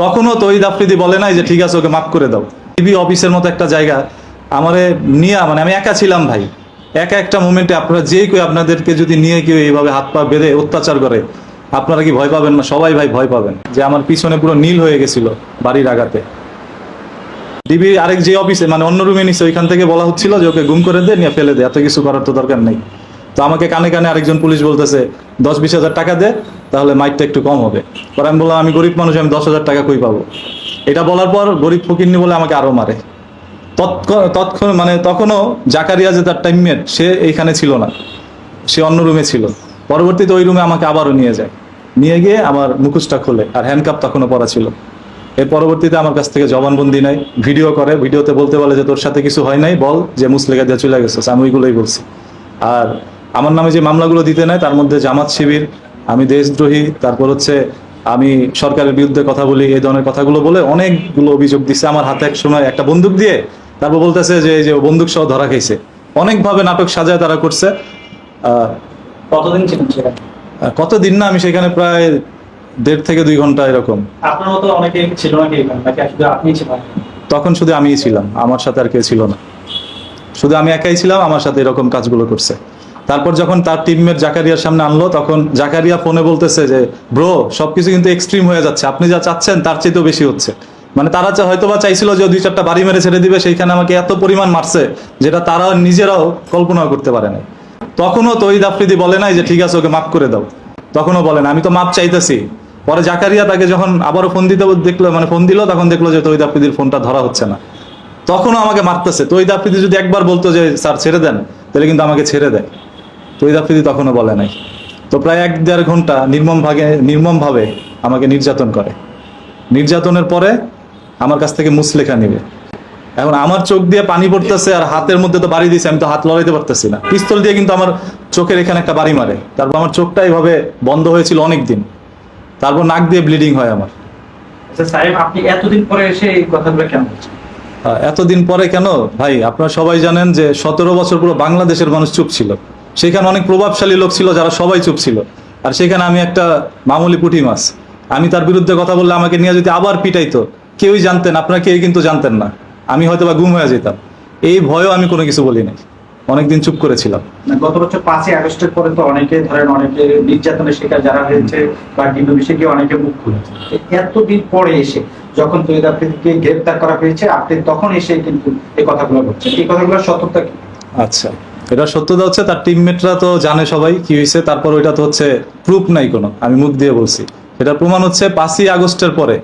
তখনও তহিদ আফ্রিদি বলে নাই যে, ঠিক আছে, ওকে মাফ করে দাও। টিভি অফিসের মতো একটা জায়গা। আমারে নিয়ে মানে আমি একা ছিলাম ভাই। একা একটা মোমেন্টে আপনারা যেই কেউ আপনাদেরকে যদি নিয়ে কেউ এইভাবে হাত পা বেঁধে অত্যাচার করে, আপনারা কি ভয় পাবেন না? সবাই ভাই ভয় পাবেন। যে আমার পিছনে পুরো নীল হয়ে গেছিল বাড়ির আগাতে ডিবি আরেক যে অফিসে মানে অন্য রুমে নিছে, ওইখান থেকে বলা হচ্ছিল যে, ওকে গুম করে দে, নিয়ে ফেলে দে, এত কিছু করার তো দরকার নেই। তো আমাকে কানে কানে আরেকজন পুলিশ বলতেছে দশ বিশ হাজার টাকা দে, তাহলে মাইকটা একটু কম হবে। পরে আমি বললাম, আমি গরিব মানুষ, আমি দশ হাজার টাকা কই পাবো? এটা বলার পর গরিব ফকিরনি বলে আমাকে আরও মারে। তৎক্ষ- তৎক্ষণ মানে তখনও জাকারিয়া যে তার টাইমমেট সে এইখানে ছিল না। সে অন্য রুমে ছিল। পরবর্তীতে ওই রুমে আমাকে আবারও নিয়ে যায়। নিয়ে গিয়ে আমার মুখোশটা খোলে, আর হ্যান্ডকাপ তখনও পরা ছিল। এর পরবর্তীতে আমার কাছ থেকে জবানবন্দি নেয় ভিডিও করে ভিডিওতে বলতে বলে যে, তোর সাথে কিছু হয় নাই, বল, যে মুসলেখা দিয়ে চলে গেছে। আমি ওইগুলোই বলছি। আর আমার নামে যে মামলাগুলো দিতে নেয় তার মধ্যে জামাত শিবির আমি দেশদ্রোহী তারপর হচ্ছে আমি সরকারের বিরুদ্ধে কথা বলি এই ধরনের কথাগুলো বলে অনেকগুলো অভিযোগ দিচ্ছে আমার হাতে এক সময় একটা বন্দুক দিয়ে তারপর বলতেছে যে এই যে বন্দুক সহ ধরা খাইছে। অনেকভাবে নাটক সাজায় তারা করছে। কতদিন ছিলেন কতদিন না আমি সেখানে প্রায় দেড় থেকে দুই ঘণ্টা এরকম। আপনার মতো অনেকে ছিল নাকি এখানে? নাকি শুধু আপনি ছিলেন? তখন শুধু আমিই ছিলাম আমার সাথে আর কেউ ছিল না। শুধু আমি একাই ছিলাম আমার সাথে এরকম কাজগুলো করছে। তারপর যখন তার টিমমেট জাকারিয়ার সামনে আনলো, তখন জাকারিয়া ফোনে বলতেছে যে ব্রো সবকিছু কিন্তু এক্সট্রিম হয়ে যাচ্ছে। আপনি যা চাচ্ছেন, তার চেয়েও বেশি হচ্ছে। মানে তারা হয়তো বা চাইছিল যে দুই চারটা বাড়ি মেরে ছেড়ে দিবে, সেইখানে আমাকে এত পরিমাণ মারছে, যেটা তারা নিজেরাও কল্পনা করতে পারে নাই। তখনও তহিদ আফ্রিদি বলে নাই যে, ঠিক আছে, ওকে মাফ করে দাও। তখনও বলে না আমি তো মাপ চাইতেছি। পরে জাকারিয়া তাকে যখন আবারও ফোন দিতে দেখল মানে ফোন দিল, তখন দেখল যে, তহিদ আফ্রিদির ফোনটা ধরা হচ্ছে না। তখনও আমাকে মারতেছে। তহিদ আফ্রিদি যদি একবার বলতো যে, স্যার, ছেড়ে দেন, তাহলে কিন্তু আমাকে ছেড়ে দেয়। তহিদ আফ্রিদি তখনও বলে নাই। তো প্রায় এক দেড় ঘণ্টা নির্মম ভাগে নির্মমভাবে আমাকে নির্যাতন করে। নির্যাতনের পরে আমার কাছ থেকে মুসলেখা নিবে। এখন আমার চোখ দিয়ে পানি পড়তেছে আর হাতের মধ্যে তো বাড়ি দিয়েছে আমি তো হাত লড়াইতে পারতেছি না। পিস্তল দিয়ে কিন্তু আমার চোখের এখানে একটা বাড়ি মারে। তারপর আমার চোখটা এইভাবে বন্ধ হয়েছিল অনেক দিন তারপর নাক দিয়ে ব্লিডিং হয় আমার। আচ্ছা আপনি এতদিন পরে এসে এই কথাগুলো কেন এতদিন পরে কেন? ভাই আপনারা সবাই জানেন যে সতেরো বছর পুরো বাংলাদেশের মানুষ চুপ ছিল। সেখানে অনেক প্রভাবশালী লোক ছিল যারা সবাই চুপ ছিল। আর সেখানে আমি একটা মামুলি পুঁটি মাছ। আমি তার বিরুদ্ধে কথা বললে আমাকে নিয়ে যদি আবার পিটাইতো কেউই জানতেন আপনারা কেউ কিন্তু জানতেন না। আমি হয়তো বা গুম হয়ে যেতাম। এই ভয়েও আমি কোনো কিছু বলি নাই অনেকদিন চুপ করেছিলাম। গত বছর পাঁচই আগস্টের পরে তো অনেকে ধরেন অনেকে নির্যাতনের শিকার যারা হয়েছে বা ডিবি বিষয়ে অনেকে মুখ খুলেছে। এতদিন পরে এসে যখন তৈরি আফ্রিদিকে গ্রেপ্তার করা হয়েছে আপনি তখন এসে কিন্তু এই কথাগুলো বলছেন। এই কথাগুলোর সত্যতা কি? আচ্ছা। এটা সত্যতা হচ্ছে, তার টিমমেটরা তো জানে সবাই কি হয়েছে, তারপর ওইটা তো হচ্ছে প্রুফ নাই কোনো, আমি মুখ দিয়ে বলছি। এটা প্রমাণ হচ্ছে পাঁচই আগস্টের পরে।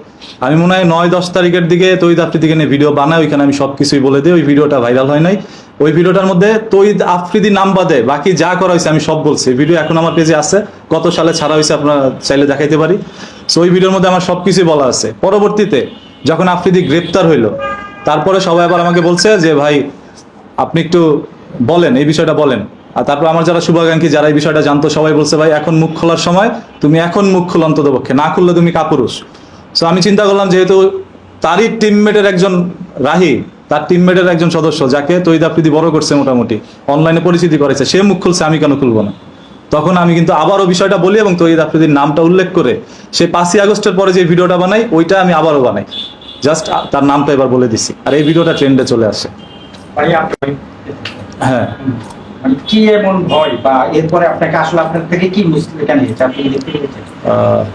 আমি মনে হয় নয়, দশ তারিখের দিকে তৈদ আফ্রিদিকে নিয়ে ভিডিও বানাই ওইখানে আমি সব কিছুই বলে দিই, ওই ভিডিওটা ভাইরাল হয় নাই। ওই ভিডিওটার মধ্যে তৈদ আফ্রিদি নাম বাদে বাকি যা করা হয়েছে আমি সব বলছি। ভিডিও এখন আমার পেজে আছে কত সালে ছাড়া হয়েছে, আপনারা চাইলে দেখাইতে পারি। সো ওই ভিডিওর মধ্যে আমার সব কিছুই বলা আছে। পরবর্তীতে যখন আফ্রিদি গ্রেপ্তার হইল, তারপরে সবাই আবার আমাকে বলছে যে, ভাই, আপনি একটু বলেন, এই বিষয়টা বলেন। আর তারপর আমার যারা শুভাকাঙ্ক্ষী, যারা এই বিষয়টা জানতো, সবাই বলছে, ভাই, এখন মুখ খোলার সময়, তুমি এখন মুখ খোল অন্তত পক্ষে না খুললে তুমি কাপুরুষ। সো আমি চিন্তা করলাম, যেহেতু তারই টিমমেটের একজন রাহি, তার টিমমেটের একজন সদস্য, যাকে তৈদ আফ্রিদি বড় করছে মোটামুটি অনলাইনে পরিচিতি করেছে, সে মুখ খুলছে, আমি কেন খুলবো না? তখন আমি কিন্তু আবারও বিষয়টা বলি এবং তৈদ আফ্রিদির নামটা উল্লেখ করে, সে পাঁচই আগস্টের পরে যে ভিডিওটা বানাই, ওইটা আমি আবারও বানাই। জাস্ট তার নামটা এবার বলে দিছি। আর এই ভিডিওটা ট্রেন্ডে চলে আসে। হ্যাঁ। মানে কি এমন ভয় বা এরপরে আপনাকে আসলে আপনার থেকে কি মুসলিকা নিয়েছে? আপনি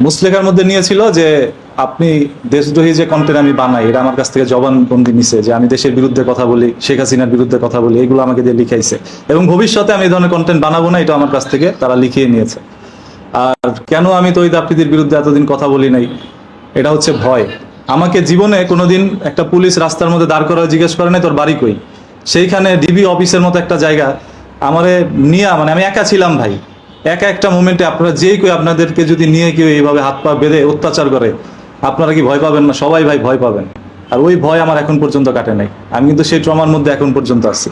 মুসলেখার মধ্যে নিয়েছিল যে আপনি দেশদ্রোহী যে কন্টেন্ট আমি বানাই এটা আমার কাছ থেকে জবানবন্দি নিছে যে আমি দেশের বিরুদ্ধে কথা বলি শেখ হাসিনার বিরুদ্ধে কথা বলি এগুলো আমাকে দিয়ে লিখাইছে। এবং ভবিষ্যতে আমি এই ধরনের কন্টেন্ট বানাবো না এটা আমার কাছ থেকে তারা লিখিয়ে নিয়েছে। আর কেন আমি তৈদ আফ্রিদির বিরুদ্ধে এতদিন কথা বলি নাই? এটা হচ্ছে ভয়। আমাকে জীবনে কোনোদিন একটা পুলিশ রাস্তার মধ্যে দাঁড় করা জিজ্ঞেস করে নাই তোর বাড়ি কই? সেইখানে ডিবি অফিসের মতো একটা জায়গা আমারে নিয়ে মানে আমি একা ছিলাম ভাই। একা একটা মোমেন্টে আপনারা যেই কেউ আপনাদেরকে যদি নিয়ে কেউ এইভাবে হাত পা বেঁধে অত্যাচার করে আপনারা কি ভয় পাবেন না? সবাই ভাই ভয় পাবেন। আর ওই ভয় আমার এখন পর্যন্ত কাটে নাই। আমি কিন্তু সেই ট্রমার মধ্যে এখন পর্যন্ত আছি।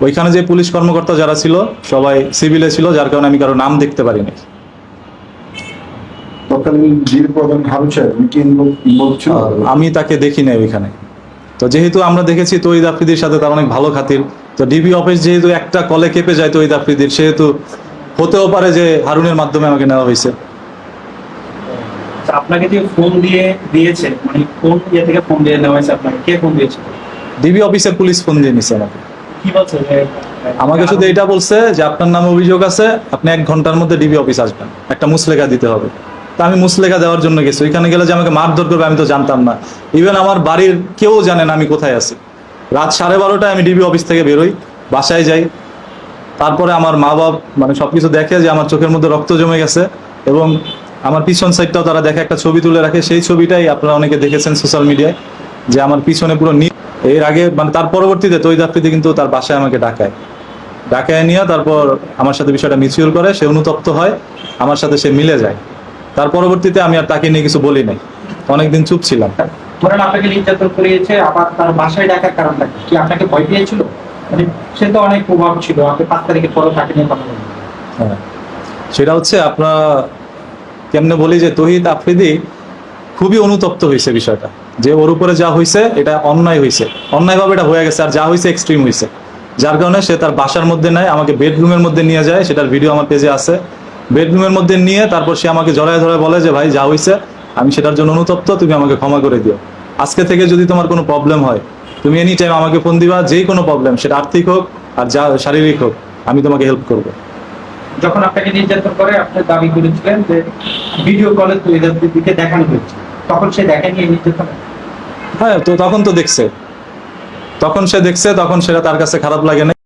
ওইখানে যে পুলিশ কর্মকর্তা যারা ছিল সবাই সিভিলে ছিল যার কারণে আমি কারও নাম দেখতে পারিনি। তৎকালীন জির প্রধান হারুন সাহেব উনি কি ইনভলভ ছিল আমি তাকে দেখি নাই ওইখানে। তো যেহেতু আমরা দেখেছি তৈদ আফ্রিদির সাথে তার অনেক ভালো খাতির তো ডিবি অফিস যেহেতু একটা কলে কেঁপে যায় তৈদ আফ্রিদির সেহেতু হতেও পারে যে হারুনের মাধ্যমে আমাকে নেওয়া হয়েছে। আচ্ছা, আপনাকে যে ফোন দিয়ে দিয়েছে মানে কোন ইয়ে থেকে ফোন দিয়ে নেওয়া হয়েছে আপনাকে? কে ফোন দিয়েছে? ডিবি অফিসের পুলিশ ফোন দিয়ে নিছে আমাকে। কি বলছে? আমাকে শুধু এটা বলছে যে আপনার নামে অভিযোগ আছে আপনি এক ঘণ্টার মধ্যে ডিবি অফিস আসবেন। একটা মুসলেখা দিতে হবে। তা আমি মুসলেখা দেওয়ার জন্য গেছি। ওইখানে গেলে যে আমাকে মারধর করবে আমি তো জানতাম না। ইভেন আমার বাড়ির কেউ জানে না আমি কোথায় আছি। রাত সাড়ে বারোটায় আমি ডিবি অফিস থেকে বেরোই, বাসায় যাই। তারপরে আমার মা বাপ মানে সবকিছু দেখে যে আমার চোখের মধ্যে রক্ত জমে গেছে এবং আমার পিছন সাইডটাও তারা দেখে, একটা ছবি তুলে রাখে। সেই ছবিটাই আপনারা অনেকে দেখেছেন সোশ্যাল মিডিয়ায় যে আমার পিছনে পুরো নি- এর আগে মানে তার পরবর্তীতে তৈদ আফ্রিদি কিন্তু তার বাসায় আমাকে ডাকায়। ডাকায় নিয়ে তারপর আমার সাথে বিষয়টা মিচিউর করে, সে অনুতপ্ত হয়, আমার সাথে সে মিলে যায়। তার পরবর্তীতে আমি আর তাকে নিয়ে কিছু বলি নাই। অনেকদিন চুপ ছিলাম। ধরেন আপনাকে নির্যাতন করিয়েছে আবার তার বাসায় ডাকার কারণটা কি? আপনাকে ভয় পেয়েছিল? মানে সে তো অনেক প্রভাব ছিল আপনি পাঁচ তারিখের পরও তাকে নিয়ে কথা বলেন হ্যাঁ। সেটা হচ্ছে আপনার কেমনে বলি যে তহিদ আফ্রিদি খুবই অনুতপ্ত হয়েছে বিষয়টা। যে ওর উপরে যা হয়েছে এটা অন্যায় হয়েছে অন্যায়ভাবে এটা হয়ে গেছে আর যা হয়েছে এক্সট্রিম হয়েছে যার কারণে সে তার বাসার মধ্যে নেয় আমাকে বেডরুমের মধ্যে নিয়ে যায় সেটার ভিডিও আমার পেজে আছে। বেডরুমের মধ্যে নিয়ে তারপর সে আমাকে জড়ায় ধরে বলে যে ভাই যা হয়েছে আমি সেটার জন্য অনুতপ্ত তুমি আমাকে ক্ষমা করে দিও। আজকে থেকে যদি তোমার কোনো প্রবলেম হয় তুমি এনি টাইম আমাকে ফোন দিবা যেই কোনো প্রবলেম সেটা আর্থিক হোক আর যা শারীরিক হোক আমি তোমাকে হেল্প করব। যখন আপনাকে নির্যাতন করে আপনি দাবি করেছিলেন যে ভিডিও কলে দিকে দেখানো হয়েছে। তখন সে দেখেনি এই নির্যাতন? হ্যাঁ তো তখন তো দেখছে। তখন সে দেখছে তখন সেটা তার কাছে খারাপ লাগে না